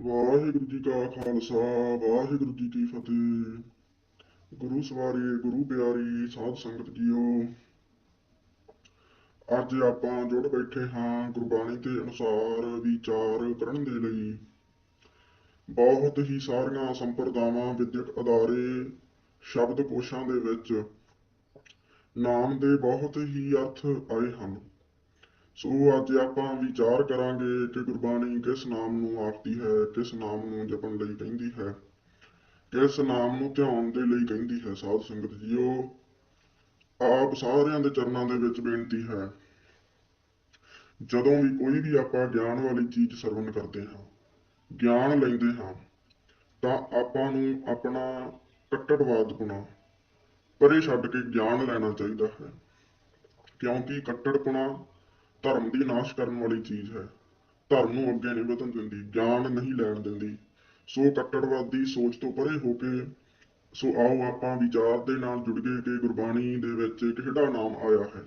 ਵਾਹਿਗੁਰੂ ਜੀ ਕਾ ਖਾਲਸਾ, ਵਾਹਿਗੁਰੂ ਜੀ ਕੀ ਫਤਿਹ। ਗੁਰੂ ਸਵਾਰੀ, ਗੁਰੂ ਪਿਆਰੀ, ਸਾਧ ਸੰਗਤ ਜੀਓ, ਅੱਜ ਆਪਾਂ ਜੁੜ ਬੈਠੇ ਹਾਂ ਗੁਰਬਾਣੀ ਦੇ ਅਨੁਸਾਰ ਵਿਚਾਰ ਕਰਨ ਦੇ ਲਈ। ਬਹੁਤ ਹੀ ਸਾਰੀਆਂ ਸੰਪਰਦਾਵਾਂ ਵਿਦਿਅਕ ਅਦਾਰੇ ਸ਼ਬਦ ਕੋਸ਼ਾਂ ਦੇ ਵਿੱਚ ਨਾਮ ਦੇ ਬਹੁਤ ਹੀ ਅਰਥ ਆਏ ਹਨ। ਸੋ ਅੱਜ ਆਪਾਂ ਵਿਚਾਰ ਕਰਾਂਗੇ ਕਿ ਗੁਰਬਾਣੀ ਕਿਸ ਨਾਮ ਨੂੰ ਆਖਦੀ ਹੈ, ਕਿਸ ਨਾਮ ਨੂੰ ਜਪਣ ਲਈ ਕਹਿੰਦੀ ਹੈ, ਕਿਸ ਨਾਮ ਨੂੰ ਧਿਆਨ ਦੇ ਲਈ ਕਹਿੰਦੀ ਹੈ ਸਾਧ ਸੰਗਤ ਜੀਓ। ਆਪ ਸਾਰਿਆਂ ਦੇ ਚਰਨਾਂ ਦੇ ਵਿੱਚ ਬੇਨਤੀ ਹੈ, ਜਦੋਂ ਵੀ ਕੋਈ ਵੀ ਆਪਾਂ ਗਿਆਨ ਵਾਲੀ ਚੀਜ਼ ਸਰਵਣ ਕਰਦੇ ਹਾਂ, ਗਿਆਨ ਲੈਂਦੇ ਹਾਂ, ਤਾਂ ਆਪਾਂ ਨੂੰ ਆਪਣਾ ਕੱਟੜਵਾਦ ਪੁਣਾ, ਪਰੇ ਛੱਡ ਕੇ ਗਿਆਨ ਲੈਣਾ ਚਾਹੀਦਾ ਹੈ। ਕਿਉਂਕਿ ਕੱਟੜਪੁਣਾ ਧਰਮ ਦੀ ਨਾਸ਼ ਕਰਨ ਵਾਲੀ ਚੀਜ਼ ਹੈ। ਧਰਮ ਨੂੰ ਅੱਗੇ ਨਹੀਂ ਵਧਣ ਦਿੰਦੀ ਗਿਆਨ ਨਹੀਂ ਲੈਣ ਦਿੰਦੀ। ਸੋ ਕੱਟੜਵਾਦੀ ਸੋਚ ਤੋਂ ਪਰੇ ਹੋ ਕੇ ਸੋ ਆਓ ਆਪਾਂ ਵਿਚਾਰ ਦੇ ਨਾਲ ਜੁੜ ਗਏ ਕਿ ਗੁਰਬਾਣੀ ਦੇ ਵਿੱਚ ਕਿਹੜਾ ਨਾਮ ਆਇਆ ਹੈ।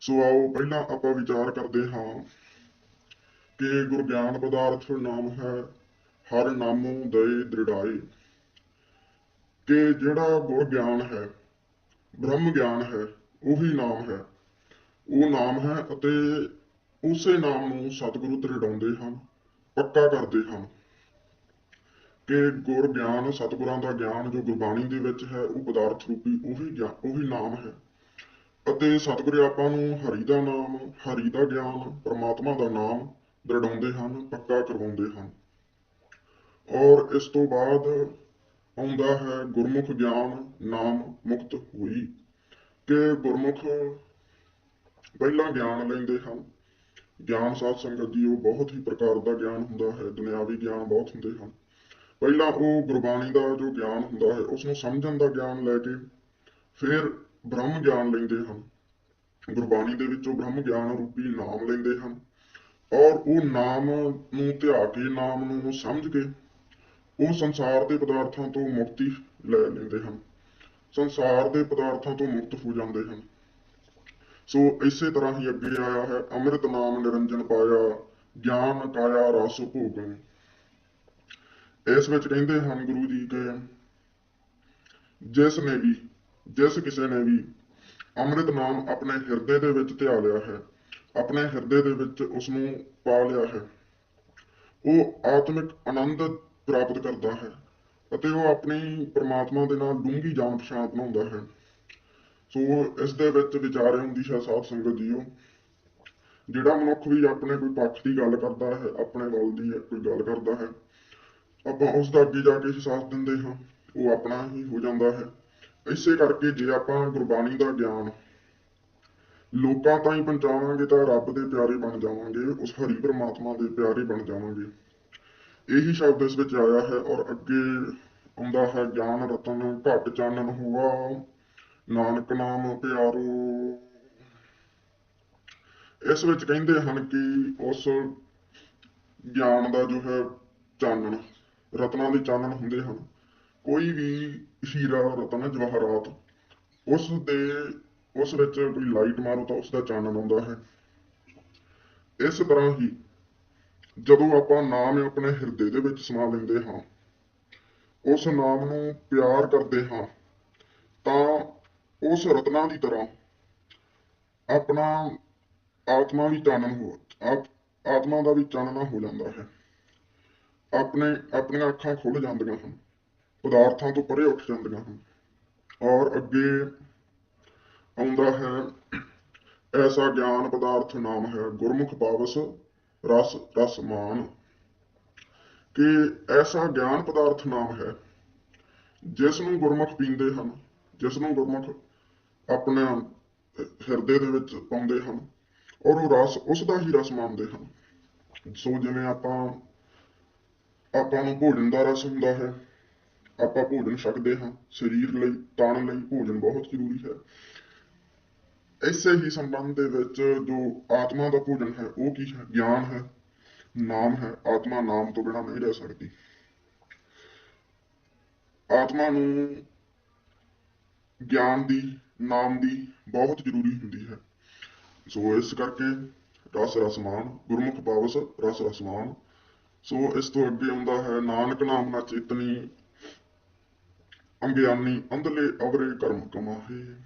ਸੋ ਆਓ ਪਹਿਲਾਂ ਆਪਾਂ ਵਿਚਾਰ ਕਰਦੇ ਹਾਂ ਕਿ ਗੁਰ ਗਿਆਨ ਪਦਾਰਥ ਨਾਮ ਹੈ ਹਰ ਨਾਮੋ ਦਏ ਦ੍ਰਿੜਾਏ। ਕਿ ਜਿਹੜਾ ਗੁਰ ਗਿਆਨ ਹੈ, ਬ੍ਰਹਮ ਗਿਆਨ ਹੈ, ਉਹੀ ਨਾਮ ਹੈ। ਉਹ ਨਾਮ ਹੈ ਅਤੇ ਉਸੇ ਨਾਮ ਨੂੰ ਸਤਿਗੁਰੂ ਦ੍ਰਿੜਾਉਂਦੇ ਹਨ, ਪੱਕਾ ਕਰਦੇ ਹਨ। ਕਿ ਗੁਰ ਗਿਆਨ ਸਤਿਗੁਰਾਂ ਦਾ ਗਿਆਨ ਜੋ ਗੁਰਬਾਣੀ ਦੇ ਵਿੱਚ ਹੈ, ਉਹ ਪਦਾਰਥ ਰੂਪੀ ਉਹੀ ਗਿਆਨ ਉਹੀ ਨਾਮ ਹੈ। ਅਤੇ ਸਤਿਗੁਰੂ ਆਪਾਂ ਨੂੰ ਹਰੀ ਦਾ ਨਾਮ, ਹਰੀ ਦਾ ਗਿਆਨ, ਪ੍ਰਮਾਤਮਾ ਦਾ ਨਾਮ ਦ੍ਰਿੜਾਉਂਦੇ ਹਨ, ਪੱਕਾ ਕਰਵਾਉਂਦੇ ਹਨ। ਔਰ ਇਸ ਤੋਂ ਬਾਅਦ ਆਉਂਦਾ ਹੈ ਗੁਰਮੁਖ ਗਿਆਨ ਨਾਮ ਮੁਕਤ ਹੋਈ। ਕਿ ਗੁਰਮੁਖ ਪਹਿਲਾਂ ਗਿਆਨ ਲੈਂਦੇ ਹਨ ਗਿਆਨ ਸਾਧ ਸੰਗਤ ਜੀ ਉਹ ਬਹੁਤ ਹੀ ਪ੍ਰਕਾਰ ਦਾ ਗਿਆਨ ਹੁੰਦਾ ਹੈ, ਦੁਨਿਆਵੀ ਗਿਆਨ ਬਹੁਤ ਹੁੰਦੇ ਹਨ। ਪਹਿਲਾਂ ਉਹ ਗੁਰਬਾਣੀ ਦਾ ਜੋ ਗਿਆਨ ਹੁੰਦਾ ਹੈ, ਉਸਨੂੰ ਸਮਝਣ ਦਾ ਗਿਆਨ ਲੈ ਕੇ ਫਿਰ ਬ੍ਰਹਮ ਗਿਆਨ ਲੈਂਦੇ ਹਨ ਗੁਰਬਾਣੀ ਦੇ ਵਿੱਚੋਂ ਬ੍ਰਹਮ ਗਿਆਨ ਰੂਪੀ ਨਾਮ ਲੈਂਦੇ ਹਨ ਔਰ ਉਹ ਨਾਮ ਨੂੰ ਧਿਆ ਕੇ, ਨਾਮ ਨੂੰ ਸਮਝ ਕੇ ਉਹ ਸੰਸਾਰ ਦੇ ਪਦਾਰਥਾਂ ਤੋਂ ਮੁਕਤੀ ਲੈ ਲੈਂਦੇ ਹਨ। ਸੰਸਾਰ ਦੇ ਪਦਾਰਥਾਂ ਤੋਂ ਮੁਕਤ ਹੋ ਜਾਂਦੇ ਹਨ। ਸੋ ਇਸੇ ਤਰ੍ਹਾਂ ਹੀ ਅੱਗੇ ਆਇਆ ਹੈ, ਅੰਮ੍ਰਿਤ ਨਾਮ ਨਿਰੰਜਨ ਪਾਇਆ, ਗਿਆਨ ਕਾਇਆ ਰਸ ਭੋਗਨ ਇਸ ਵਿੱਚ ਕਹਿੰਦੇ ਹਨ ਗੁਰੂ ਜੀ ਕਿ ਜਿਸ ਨੇ ਵੀ, ਜਿਸ ਕਿਸੇ ਨੇ ਵੀ ਅੰਮ੍ਰਿਤ ਨਾਮ ਆਪਣੇ ਹਿਰਦੇ ਦੇ ਵਿੱਚ ਧਿਆ ਲਿਆ ਹੈ, ਆਪਣੇ ਹਿਰਦੇ ਦੇ ਵਿੱਚ ਉਸ ਨੂੰ ਪਾ ਲਿਆ ਹੈ। ਉਹ ਆਤਮਿਕ ਆਨੰਦ ਪ੍ਰਾਪਤ ਕਰਦਾ ਹੈ ਅਤੇ ਉਹ ਆਪਣੀ ਪ੍ਰਮਾਤਮਾ ਦੇ ਨਾਲ ਡੂੰਘੀ ਜਾਣ ਪਛਾਣ ਬਣਾਉਂਦਾ ਹੈ। ਸੋ ਇਸ ਦੇ ਵਿੱਚ ਵਿਚਾਰੇ ਹੁੰਦੀ ਹੈ ਸਾਧ ਸੰਗਤ ਜੀਓ, ਜਿਹੜਾ ਮਨੁੱਖ ਵੀ ਆਪਣੇ ਕੋਈ ਪੱਖ ਦੀ ਗੱਲ ਕਰਦਾ ਹੈ, ਆਪਣੇ ਵੱਲ ਦੀ ਕੋਈ ਗੱਲ ਕਰਦਾ ਹੈ, ਆਪਾਂ ਉਸ ਦਾ ਅੱਗੇ ਜਾ ਕੇ ਹੀ ਦਿੰਦੇ ਹਾਂ, ਉਹ ਆਪਣਾ ਹੀ ਹੋ ਜਾਂਦਾ ਹੈ। ਇਸੇ ਕਰਕੇ ਜੇ ਆਪਾਂ ਗੁਰਬਾਣੀ ਦਾ ਗਿਆਨ ਲੋਕਾਂ ਤਾਈਂ ਪਹੁੰਚਾਵਾਂਗੇ ਤਾਂ ਰੱਬ ਦੇ ਪਿਆਰੇ ਬਣ ਜਾਵਾਂਗੇ, ਉਸ ਹਰੀ ਪ੍ਰਮਾਤਮਾ ਦੇ ਪਿਆਰੇ ਬਣ ਜਾਵਾਂਗੇ। ਇਹੀ ਸ਼ਬਦ ਇਸ ਵਿੱਚ ਆਇਆ ਹੈ ਔਰ ਅੱਗੇ ਆਉਂਦਾ ਹੈ, ਗਿਆਨ ਰਤਨ ਘਟ ਚਾਨਣ ਹੁਆ ਨਾਨਕ ਨਾਮ ਪਿਆਰੋ। ਇਸ ਵਿੱਚ ਕਹਿੰਦੇ ਹਨ ਕਿ ਉਸ ਗਿਆਨ ਦਾ ਜੋ ਹੈ ਚਾਨਣ, ਰਤਨਾਂ ਦੇ ਚਾਨਣ ਹੁੰਦੇ ਹਨ। ਕੋਈ ਵੀ ਹੀਰਾ, ਰਤਨ, ਜਵਾਹਰਾਤ, ਉਸ ਦੇ, ਉਸ ਵਿੱਚ ਕੋਈ ਲਾਈਟ ਮਾਰੋ ਤਾਂ ਉਸ ਦਾ ਚਾਨਣ ਆਉਂਦਾ ਹੈ। ਇਸ ਤਰ੍ਹਾਂ ਹੀ ਜਦੋਂ ਆਪਾਂ ਨਾਮ ਆਪਣੇ ਹਿਰਦੇ ਦੇ ਵਿੱਚ ਸਮਾ ਲੈਂਦੇ ਹਾਂ, ਉਸ ਨਾਮ ਨੂੰ ਪਿਆਰ ਕਰਦੇ ਹਾਂ, ਤਾਂ ਉਸ ਰਤਨਾਂ ਦੀ ਤਰ੍ਹਾਂ ਆਪਣਾ ਆਤਮਾ ਵੀ ਚਾਨਣ ਹੋ ਆਪ ਆਤਮਾ ਦਾ ਵੀ ਚਾਨਣਾ ਹੋ ਜਾਂਦਾ ਹੈ। ਆਪਣੇ, ਆਪਣੀਆਂ ਅੱਖਾਂ ਖੁੱਲ ਜਾਂਦੀਆਂ ਹਨ, ਪਦਾਰਥਾਂ ਤੋਂ ਪਰੇ ਉੱਠ ਜਾਂਦੀਆਂ ਹਨ, ਔਰ ਅੱਗੇ ਆਉਂਦਾ ਹੈ, ਐਸਾ ਗਿਆਨ ਪਦਾਰਥ ਨਾਮ ਹੈ, ਗੁਰਮੁਖ ਪਾਵਸ ਰਸ ਰਸਮਾਨ ਕਿ ਐਸਾ ਗਿਆਨ ਪਦਾਰਥ ਨਾਮ ਹੈ ਜਿਸ ਨੂੰ ਗੁਰਮੁਖ ਪੀਂਦੇ ਹਨ ਜਿਸ ਨੂੰ ਗੁਰਮੁਖ ਆਪਣੇ ਹਿਰਦੇ ਦੇ ਵਿੱਚ ਪਾਉਂਦੇ ਹਨ ਔਰ ਉਹ ਰਸ, ਉਸ ਦਾ ਹੀ ਰਸ ਮੰਨਦੇ ਹਨ। ਸੋ ਜਿਵੇਂ ਆਪਾਂ ਆਪਾਂ ਨੂੰ ਭੋਜਨ ਦਾ ਰਸ ਹੁੰਦਾ ਹੈ, ਆਪਾਂ ਭੋਜਨ ਛਕਦੇ ਹਾਂ, ਸਰੀਰ ਲਈ, ਤਨ ਲਈ ਭੋਜਨ ਬਹੁਤ ਜ਼ਰੂਰੀ ਹੈ। ਇਸੇ ਹੀ ਸੰਬੰਧ ਦੇ ਵਿੱਚ ਜੋ ਆਤਮਾ ਦਾ ਭੋਜਨ ਹੈ, ਉਹ ਕੀ ਹੈ? ਗਿਆਨ ਹੈ, ਨਾਮ ਹੈ। ਆਤਮਾ ਨਾਮ ਤੋਂ ਬਿਨਾਂ ਨਹੀਂ ਰਹਿ ਸਕਦੀ। ਆਤਮਾ ਨੂੰ ਗਿਆਨ ਦੀ ਨਾਮ ਦੀ ਬਹੁਤ ਜ਼ਰੂਰੀ ਹੁੰਦੀ ਹੈ। ਸੋ ਇਸ ਕਰਕੇ ਰਸ ਰਸਮਾਨ ਗੁਰਮੁਖ ਪਾਵਸ ਰਸ ਰਸਮਾਨ ਸੋ ਇਸ ਤੋਂ ਅੱਗੇ ਆਉਂਦਾ ਹੈ, ਨਾਨਕ ਨਾਮ ਨਾ ਚੇਤਨੀ, ਅੰਗਿਆਨੀ ਅੰਧਲੇ ਅਵਰੇ ਕਰਮ ਕਮਾਹੇ।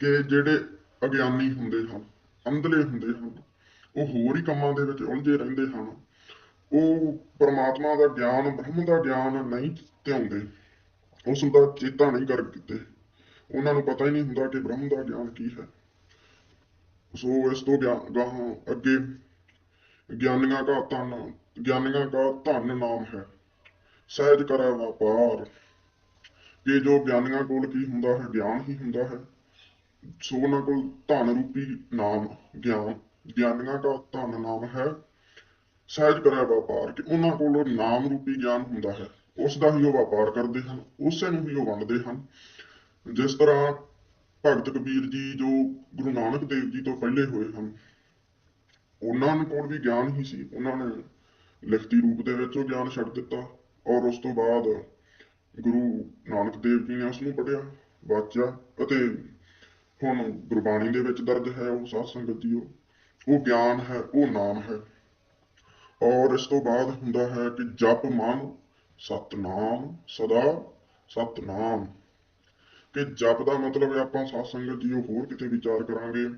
ਕਿ ਜਿਹੜੇ ਅਗਿਆਨੀ ਹੁੰਦੇ ਹਨ, ਅੰਧਲੇ ਹੁੰਦੇ ਹਨ, ਉਹ ਹੋਰ ਹੀ ਕੰਮਾਂ ਦੇ ਵਿੱਚ ਉਲਝੇ ਰਹਿੰਦੇ ਹਨ। ਉਹ ਪਰਮਾਤਮਾ ਦਾ ਗਿਆਨ, ਬ੍ਰਹਮ ਦਾ ਗਿਆਨ ਨਹੀਂ ਧਿਆਉਂਦੇ। ਉਸ ਦਾ ਚੇਤਾ ਨਹੀਂ ਕਰਦੇ ਉਹਨਾਂ ਨੂੰ ਪਤਾ ਹੀ ਨਹੀਂ ਹੁੰਦਾ ਕਿ ਬ੍ਰਹਮ ਦਾ ਗਿਆਨ ਕੀ ਹੈ। ਸੋ ਇਸ ਤੋਂ ਗਾਹਾਂ ਅੱਗੇ ਗਿਆਨੀਆਂ ਦਾ ਧਨ ਗਿਆਨੀਆਂ ਦਾ ਧਨ ਨਾਮ ਹੈ। ਸਹਿਜ ਕਰੈ ਵਪਾਰ। ਕਿ ਜੋ ਗਿਆਨੀਆਂ ਕੋਲ ਕੀ ਹੁੰਦਾ ਹੈ, ਗਿਆਨ ਹੀ ਹੁੰਦਾ ਹੈ। ਸੋ ਉਹਨਾਂ ਕੋਲ ਧਨ ਰੂਪੀ ਨਾਮ, ਗਿਆਨ ਗਿਆਨੀਆਂ ਦਾ ਧਨ ਨਾਮ ਹੈ। ਸਹਿਜ ਕਰਿਆ ਵਪਾਰ। ਕਿ ਉਹਨਾਂ ਕੋਲ ਨਾਮ ਰੂਪੀ ਗਿਆਨ ਹੁੰਦਾ ਹੈ। ਉਸ ਦਾ ਹੀ ਉਹ ਵਪਾਰ ਕਰਦੇ ਹਨ, ਉਸੇ ਨੂੰ ਹੀ ਉਹ ਵੰਡਦੇ ਹਨ। ਜਿਸ ਤਰ੍ਹਾਂ ਭਗਤ ਕਬੀਰ ਜੀ ਜੋ ਗੁਰੂ ਨਾਨਕ ਦੇਵ ਜੀ ਤੋਂ ਪਹਿਲੇ ਹੋਏ ਹਨ, ਉਹਨਾਂ ਕੋਲ ਵੀ ਗਿਆਨ ਹੀ ਸੀ। ਉਹਨਾਂ ਨੇ ਲਿਖਤੀ ਰੂਪ ਦੇ ਵਿੱਚ ਉਹ ਗਿਆਨ ਛੱਡ ਦਿੱਤਾ ਔਰ ਉਸ ਤੋਂ ਬਾਅਦ ਗੁਰੂ ਨਾਨਕ ਦੇਵ ਜੀ ਨੇ ਉਸ ਨੂੰ ਪੜ੍ਹਿਆ, ਵਾਚਿਆ ਅਤੇ ਹੁਣ ਗੁਰਬਾਣੀ ਦੇ ਵਿੱਚ ਦਰਜ ਹੈ ਉਹ ਸਾਧ ਸੰਗਤ ਜੀਓ, ਉਹ ਗਿਆਨ ਹੈ, ਉਹ ਨਾਮ ਹੈ। ਔਰ ਇਸ ਤੋਂ ਬਾਅਦ ਹੁੰਦਾ ਹੈ ਕਿ ਜਪ ਮਨ ਸਤਨਾਮ ਸਦਾ ਸਤਨਾਮ। ਕਿ ਜਪ ਦਾ ਮਤਲਬ ਹੈ ਆਪਾਂ ਸਾਧ ਸੰਗਤ ਜੀਓ ਹੋਰ ਕਿਤੇ ਵਿਚਾਰ ਕਰਾਂਗੇ।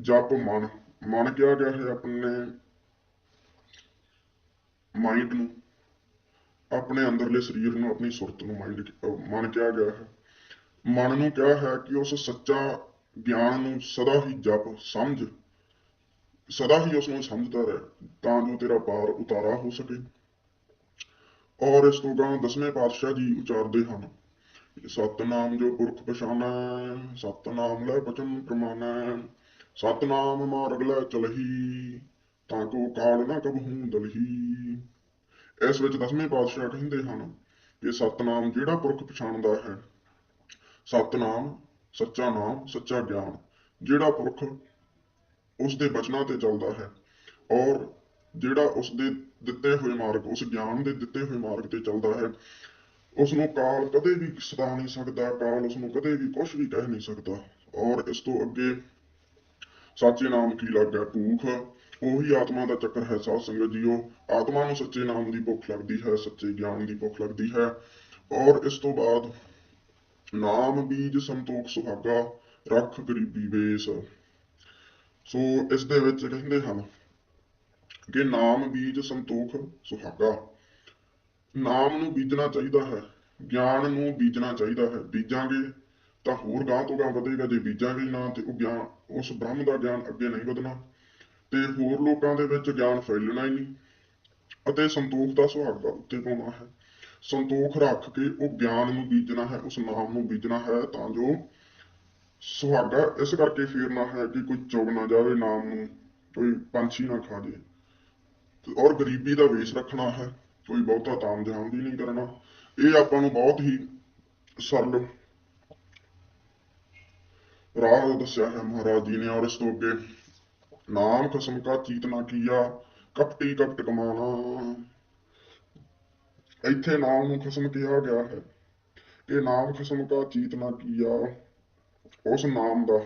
ਜਪ ਮਨ ਮਨ ਕਿਹਾ ਗਿਆ ਹੈ ਆਪਣੇ ਮਾਈਂਡ ਨੂੰ? ਆਪਣੇ ਅੰਦਰਲੇ ਸਰੀਰ ਨੂੰ, ਆਪਣੀ ਸੁਰਤ ਨੂੰ ਮਾਈਂਡ ਮਨ ਕਿਹਾ ਗਿਆ ਹੈ? ਮਨ ਨੂੰ ਕਿਹਾ ਹੈ ਕਿ ਉਸ ਸੱਚਾ ਗਿਆਨ ਨੂੰ ਸਦਾ ਹੀ ਜਪ, ਸਮਝ, ਸਦਾ ਹੀ ਉਸ ਨੂੰ ਸਮਝਦਾ ਰਹੇ, ਤਾਂ ਜੋ ਤੇਰਾ ਪਾਰ ਉਤਾਰਾ ਹੋ ਸਕੇ। ਔਰ ਇਸ ਤੋਂ ਗਾਂ ਦਸਵੇਂ ਪਾਤਸ਼ਾਹ ਜੀ ਉਚਾਰਦੇ ਹਨ ਸਤਨਾਮ ਜੋ ਪੁਰਖ ਪਛਾਨੈ, ਸਤਨਾਮ ਲੈ ਬਚਨ ਪ੍ਰਮਾਣੈ ਸਤਨਾਮ ਮਾਰਗ ਲੈ ਚਲਹੀ, ਤਾਂ ਕੋ ਕਾਲ ਨਾ ਕਬਹੂ ਦਲਹੀ। ਇਸ ਵਿੱਚ ਦਸਵੇਂ ਪਾਤਸ਼ਾਹ ਕਹਿੰਦੇ ਹਨ ਕਿ ਸਤਨਾਮ ਜਿਹੜਾ ਪੁਰਖ ਪਛਾਣਦਾ ਹੈ, ਸਤਨਾਮ ਸੱਚਾ ਨਾਮ, ਸੱਚਾ ਗਿਆਨ, ਜਿਹੜਾ ਪੁਰਖ ਉਸ ਦੇ ਬਚਨਾਂ ਤੇ ਚੱਲਦਾ ਹੈ ਔਰ ਜਿਹੜਾ ਉਸ ਦੇ ਦਿੱਤੇ ਹੋਏ ਮਾਰਗ, ਉਸ ਗਿਆਨ ਦੇ ਦਿੱਤੇ ਹੋਏ ਮਾਰਗ ਤੇ ਚੱਲਦਾ ਹੈ ਉਸਨੂੰ ਕਾਲ ਕਦੇ ਵੀ ਸਤਾ ਨਹੀਂ ਸਕਦਾ, ਕਾਲ ਉਸਨੂੰ ਕਦੇ ਵੀ ਕੁਝ ਵੀ ਕਹਿ ਨਹੀਂ ਸਕਦਾ। ਔਰ ਇਸ ਤੋਂ ਅੱਗੇ ਸੱਚੇ ਨਾਮ ਕੀ ਲੱਗਾ ਭੂਖ। ਉਹੀ ਆਤਮਾ ਦਾ ਚੱਕਰ ਹੈ ਸਾਧ ਸੰਗਤ ਜੀਓ। ਆਤਮਾ ਨੂੰ ਸੱਚੇ ਨਾਮ ਦੀ ਭੁੱਖ ਲੱਗਦੀ ਹੈ, ਸੱਚੇ ਗਿਆਨ ਦੀ ਭੁੱਖ ਲੱਗਦੀ ਹੈ। ਔਰ ਇਸ ਤੋਂ ਬਾਅਦ ਨਾਮ ਬੀਜ ਸੰਤੋਖ ਸੁਹਾਗਾ, ਰੱਖ ਗਰੀਬੀ ਵੇਸ ਸੋ ਇਸ ਦੇ ਵਿੱਚ ਕਹਿੰਦੇ ਹਨ ਕਿ ਨਾਮ ਬੀਜ ਸੰਤੋਖ ਸੁਹਾਗਾ। ਨਾਮ ਨੂੰ ਬੀਜਣਾ ਚਾਹੀਦਾ ਹੈ, ਗਿਆਨ ਨੂੰ ਬੀਜਣਾ ਚਾਹੀਦਾ ਹੈ। ਬੀਜਾਂਗੇ ਤਾਂ ਹੋਰ ਗਾਂ ਤੋਂ ਗਾਂ ਵਧੇਗਾ। ਜੇ ਬੀਜਾਂਗੇ ਨਾ ਤੇ ਉਹ ਗਿਆਨ, ਉਸ ਬ੍ਰਹਮ ਦਾ ਗਿਆਨ ਅੱਗੇ ਨਹੀਂ ਵਧਣਾ ਤੇ ਹੋਰ ਲੋਕਾਂ ਦੇ ਵਿੱਚ ਗਿਆਨ ਫੈਲਣਾ ਹੀ ਨਹੀਂ ਅਤੇ ਸੰਤੋਖ ਦਾ ਸੁਹਾਗਾ ਉੱਤੇ ਪਾਉਣਾ ਹੈ। ਸੰਤੋਖ ਰੱਖ ਕੇ ਉਹ ਗਿਆਨ ਨੂੰ ਬੀਜਣਾ ਹੈ, ਉਸ ਨਾਮ ਨੂੰ ਬੀਜਣਾ ਹੈ ਤਾਂ ਜੋ ਸੁਹਾਗਾ ਇਸ ਕਰਕੇ ਫੇਰਨਾ ਹੈ ਕਿ ਕੋਈ ਚੁਗ ਨਾ ਜਾਵੇ, ਨਾਮ ਨੂੰ ਕੋਈ ਪੰਛੀ ਨਾ ਖਾ ਜੇ ਔਰ ਗਰੀਬੀ ਦਾ ਵੇਸ਼ ਰੱਖਣਾ ਹੈ। ਕੋਈ ਬਹੁਤਾ ਤਾਮਝਾਮ ਵੀ ਨਹੀਂ ਕਰਨਾ। ਇਹ ਆਪਾਂ ਨੂੰ ਬਹੁਤ ਹੀ ਸਰਲ ਰਾਹ ਦੱਸਿਆ ਹੈ ਮਹਾਰਾਜ ਜੀ ਨੇ ਔਰ ਇਸ ਤੋਂ ਅੱਗੇ ਨਾਮ ਖਸਮ ਕਾ ਚੀਤ ਕੀਆ, ਕਪਟੀ ਕਪਟ ਕਮਾਣਾ। ਇੱਥੇ ਨਾਮ ਨੂੰ ਖਸਮ ਕਿਹਾ ਗਿਆ ਹੈ ਕਿ ਨਾਮ ਖਸਮ ਕਾ ਚੀਤ ਨਾ ਕੀਆ। ਉਸ ਨਾਮ ਦਾ,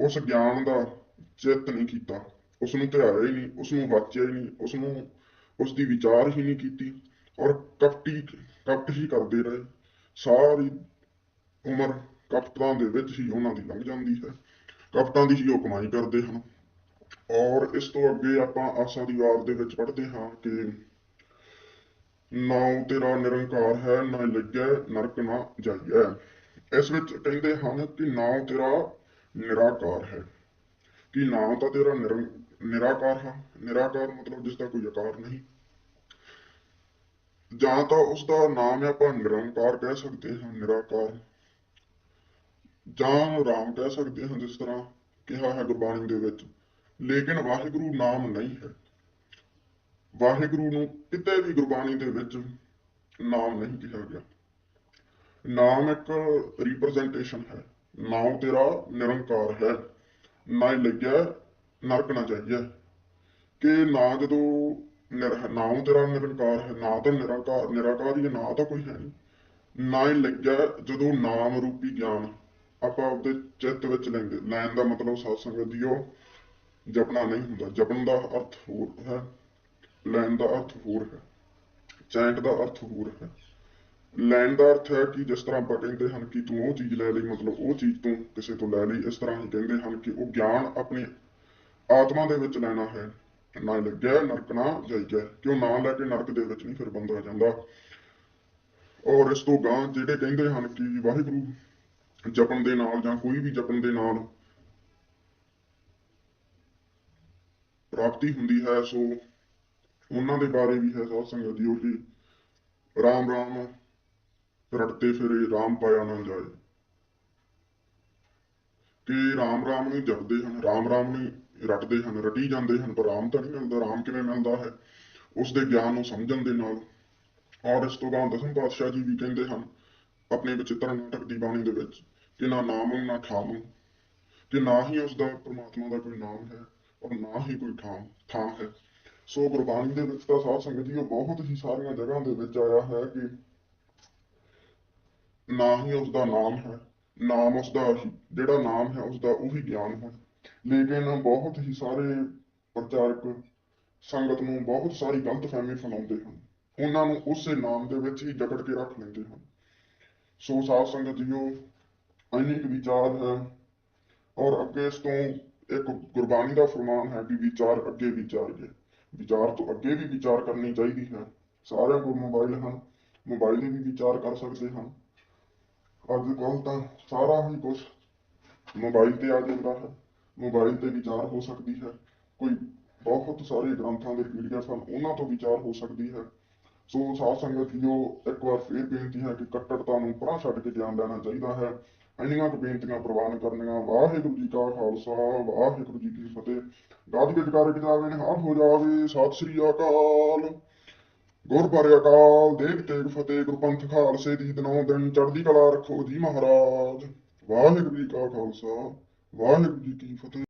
ਉਸ ਗਿਆਨ ਦਾ ਚਿਤ ਨਹੀਂ ਕੀਤਾ। ਉਸ ਨੂੰ ਧਿਆਇਆ ਹੀ ਨਹੀਂ, ਉਸ ਨੂੰ ਵਾਚਿਆ ਹੀ ਨਹੀਂ, ਉਸ ਨੂੰ ਉਸ ਦੀ ਵਿਚਾਰ ਹੀ ਨਹੀਂ ਕੀਤੀ ਔਰ ਕਪਟੀ, ਕਪਟ ਹੀ ਕਰਦੇ ਰਹੇ। ਸਾਰੀ ਉਮਰ ਕਪਟਾਂ ਦੇ ਵਿੱਚ ਹੀ ਉਹਨਾਂ ਦੀ ਲੰਘ ਜਾਂਦੀ ਹੈ। ਕਪਟਾਂ ਦੀ ਹੀ ਉਹ ਕਮਾਈ ਕਰਦੇ ਹਨ। ਔਰ ਇਸ ਤੋਂ ਅੱਗੇ ਆਪਾਂ ਆਸਾ ਦੀ ਵਾਰ ਦੇ ਵਿੱਚ ਪੜ੍ਹਦੇ ਹਾਂ ਕਿ ਨਾਉ ਤੇਰਾ ਨਿਰੰਕਾਰ ਹੈ, ਨਾ ਲੱਗੈ ਨਰਕ ਨਾ ਜਾਈਐ। ਇਸ ਵਿੱਚ ਕਹਿੰਦੇ ਹਨ ਕਿ ਨਾਉ ਤੇਰਾ ਨਿਰਾਕਾਰ ਹੈ। ਕਿ ਨਾਮ ਤਾਂ ਤੇਰਾ ਨਿਰੰ ਨਿਰਾਕਾਰ ਹਾਂ। ਨਿਰਾਕਾਰ ਮਤਲਬ ਜਿਸ ਦਾ ਕੋਈ ਆਕਾਰ ਨਹੀਂ। ਜਾਂ ਤਾਂ ਉਸ ਦਾ ਨਾਮ ਆਪਾਂ ਨਿਰੰਕਾਰ ਕਹਿ ਸਕਦੇ ਹਾਂ, ਨਿਰਾਕਾਰ। ਜਾਂ ਰਾਮ ਕਹਿ ਸਕਦੇ ਹਾਂ, ਜਿਸ ਤਰ੍ਹਾਂ ਕਿਹਾ ਹੈ ਗੁਰਬਾਣੀ ਦੇ ਵਿੱਚ। ਲੇਕਿਨ ਵਾਹਿਗੁਰੂ ਨਾਮ ਨਹੀਂ ਹੈ। ਵਾਹਿਗੁਰੂ ਨੂੰ ਕਿਤੇ ਵੀ ਗੁਰਬਾਣੀ ਦੇ ਵਿੱਚ ਨਾਮ ਨਹੀਂ ਕਿਹਾ ਗਿਆ। ਨਾਮ ਇੱਕ ਰਿਪਰੈਜ਼ੈਂਟੇਸ਼ਨ ਹੈ। ਨਾਮ ਤੇਰਾ ਨਿਰੰਕਾਰ ਹੈ। ਨਾ ਹੀ ਲੱਗਿਆ ਨਰਕ ਨਾ ਜਾਈਏ। ਕਿ ਨਾ ਜਦੋਂ ਨਿਰ- ਤੇਰਾ ਨਿਰੰਕਾਰ ਹੈ, ਨਾ ਤਾਂ ਨਿਰੰਕਾਰ ਨਿਰਾਕਾਰ ਨਾ ਤਾਂ ਕੋਈ ਹੈ ਨਹੀਂ। ਨਾ ਹੀ ਲੱਗਿਆ ਜਦੋਂ ਨਾਮ ਰੂਪੀ ਗਿਆਨ ਆਪਾਂ ਆਪਦੇ ਚਿੱਤ ਵਿੱਚ ਲੈਂਦੇ। ਲੈਣ ਦਾ ਮਤਲਬ ਸਾਧ ਸੰਗਤ ਜੀਓ ਜਪਣਾ ਨਹੀਂ ਹੁੰਦਾ। ਜਪਣ ਦਾ ਅਰਥ ਹੋਰ ਹੈ, ਲੈਣ ਦਾ ਅਰਥ ਹੋਰ ਹੈ, ਚੈਂਟ ਦਾ ਅਰਥ ਹੋਰ ਹੈ। ਲੈਣ ਦਾ ਅਰਥ ਹੈ ਕਿ ਜਿਸ ਤਰ੍ਹਾਂ ਆਪਾਂ ਕਹਿੰਦੇ ਹਨ ਕਿ ਤੂੰ ਉਹ ਚੀਜ਼ ਲੈ ਲਈ, ਮਤਲਬ ਉਹ ਚੀਜ਼ ਤੂੰ ਕਿਸੇ ਤੋਂ ਲੈ ਲਈ, ਇਸ ਤਰ੍ਹਾਂ ਹੀ ਕਹਿੰਦੇ ਹਨ ਕਿ ਉਹ ਗਿਆਨ ਆਪਣੇ ਆਤਮਾ ਦੇ ਵਿੱਚ ਲੈਣਾ ਹੈ। ਨਾ ਲੱਗਿਆ ਨਰਕ, ਨਾ ਜਾਈਗਾ ਕਿਉਂ ਨਾ ਲੈ ਕੇ ਨਰਕ ਦੇ ਵਿੱਚ ਨਹੀਂ ਫਿਰ ਬੰਦਾ ਜਾਂਦਾ? ਔਰ ਇਸ ਤੋਂ ਗਾਂ ਜਿਹੜੇ ਕਹਿੰਦੇ ਹਨ ਕਿ ਵਾਹਿਗੁਰੂ ਜਪਣ ਦੇ ਨਾਲ ਜਾਂ ਕੋਈ ਵੀ ਜਪਣ ਦੇ ਨਾਲ ਪ੍ਰਾਪਤੀ ਹੁੰਦੀ ਹੈ, ਸੋ ਉਹਨਾਂ ਦੇ ਬਾਰੇ ਵੀ ਹੈ ਸਾਧ ਸੰਗਤ ਜੀਓ ਕਿ ਰਾਮ ਰਾਮ ਰਟਤੇ ਫਿਰੇ, ਰਾਮ ਪਾਇਆ ਨਾ ਜਾਏ। ਕਿ ਰਾਮ ਰਾਮ ਨੂੰ ਜਪਦੇ ਹਨ, ਰਾਮ ਰਾਮ ਨੂੰ ਰਟਦੇ ਹਨ, ਰਟੀ ਜਾਂਦੇ ਹਨ, ਪਰ ਆਰਾਮ ਤਾਂ ਨਹੀਂ ਮਿਲਦਾ ਆਰਾਮ ਕਿਵੇਂ ਮਿਲਦਾ ਹੈ? ਉਸ ਦੇ ਗਿਆਨ ਨੂੰ ਸਮਝਣ ਦੇ ਨਾਲ ਔਰ ਇਸ ਤੋਂ ਬਾਅਦ ਦਸਮ ਪਾਤਸ਼ਾਹ ਜੀ ਵੀ ਕਹਿੰਦੇ ਹਨ, ਆਪਣੇ ਵਿਚਿਤ੍ਰ ਨਾਟਕ ਦੀ ਬਾਣੀ ਦੇ ਵਿੱਚ, ਕਿ ਨਾ ਨਾਮ, ਨਾ ਠਾਮ ਕਿ ਨਾ ਹੀ ਉਸ ਦਾ ਪ੍ਰਮਾਤਮਾ ਦਾ ਕੋਈ ਨਾਮ ਹੈ ਔਰ ਨਾ ਹੀ ਕੋਈ ਥਾਂ ਥਾਂ ਹੈ। ਸੋ ਗੁਰਬਾਣੀ ਦੇ ਵਿੱਚ ਤਾਂ ਸਾਧ ਸੰਗਤ ਜੀ, ਉਹ ਬਹੁਤ ਹੀ ਸਾਰੀਆਂ ਜਗ੍ਹਾ ਦੇ ਵਿੱਚ ਆਇਆ ਹੈ ਕਿ ਨਾ ਹੀ ਉਸ ਦਾ ਨਾਮ ਹੈ, ਨਾਮ ਉਸ ਦਾ ਜਿਹੜਾ ਨਾਮ ਹੈ ਉਸ ਦਾ ਉਹੀ ਗਿਆਨ ਹੈ। ਲੇਕਿਨ ਬਹੁਤ ਹੀ ਸਾਰੇ ਪ੍ਰਚਾਰਕ ਸੰਗਤ ਨੂੰ ਬਹੁਤ ਸਾਰੀ ਗਲਤਫਹਿਮੀ ਫੈਲਾਉਂਦੇ ਹਨ ਉਹਨਾਂ ਨੂੰ ਉਸੇ ਨਾਮ ਦੇ ਵਿੱਚ ਹੀ ਜਕੜ ਕੇ ਰੱਖ ਲੈਂਦੇ ਹਨ ਸੋ ਸਾਧ ਸੰਗਤ ਜੀਓ, ਇੰਨੀ ਵਿਚਾਰ ਹੈ ਔਰ ਅੱਗੇ ਇਸ ਤੋਂ ਇੱਕ ਗੁਰਬਾਣੀ ਦਾ ਫਰਮਾਨ ਹੈ ਕਿ ਵਿਚਾਰ ਅੱਗੇ ਵਿਚਾਰੀਏ ਵਿਚਾਰ ਤੋਂ ਅੱਗੇ ਵੀ ਵਿਚਾਰ ਕਰਨੀ ਚਾਹੀਦੀ ਹੈ। ਸਾਰਿਆਂ ਕੋਲ ਮੋਬਾਈਲ ਹਨ ਮੋਬਾਈਲ ਵੀ ਵਿਚਾਰ ਕਰ ਸਕਦੇ ਹਨ ਅੱਜ ਕੱਲ੍ਹ ਤਾਂ ਸਾਰਾ ਹੀ ਕੁਝ ਮੋਬਾਈਲ ਤੇ ਆ ਜਾਂਦਾ ਹੈ। ਮੋਬਾਈਲ ਤੇ ਵਿਚਾਰ ਹੋ ਸਕਦੀ ਹੈ। ਕੋਈ ਬਹੁਤ ਸਾਰੇ ਗ੍ਰੰਥਾਂ ਦੇ ਪੀਡੀਐਫ ਹਨ ਉਹਨਾਂ ਤੋਂ ਵਿਚਾਰ ਹੋ ਸਕਦੀ ਹੈ। ਸੋ ਸਾਧ ਸੰਗਤ ਜੀਓ, ਇੱਕ ਵਾਰ ਫੇਰ ਬੇਨਤੀ ਹੈ ਕਿ ਕੱਟੜਤਾ ਨੂੰ ਪਰਾਂ ਛੱਡ ਕੇ ਗਿਆਨ ਲੈਣਾ ਚਾਹੀਦਾ ਹੈ। ਇੰਨੀਆਂ ਕੁ ਬੇਨਤੀਆਂ ਪ੍ਰਵਾਨ ਕਰਨੀਆਂ। ਵਾਹਿਗੁਰੂ ਜੀ ਕਾ ਖਾਲਸਾ, ਵਾਹਿਗੁਰੂ ਜੀ ਕੀ ਫਤਿਹ। ਗੱਜ ਕੇ ਜਾਵੇ, ਨਿਹਾਲ ਹੋ ਜਾਵੇ। ਸਤਿ ਸ੍ਰੀ ਅਕਾਲ। ਗੁਰ ਬਾਰੇ ਅਕਾਲ ਦੇਖ ਤੇਗ ਫਤਿਹ। ਗੁਰਪੰਥ ਖਾਲਸੇ ਦੀ ਦਿਨੋਂ ਦਿਨ ਚੜ੍ਹਦੀ ਕਲਾ ਰੱਖੋ ਜੀ ਮਹਾਰਾਜ। ਵਾਹਿਗੁਰੂ ਜੀ ਕਾ ਖਾਲਸਾ। ਵਾਹਿਗੁਰੂ ਜੀ ਕੀ ਫਤਿਹ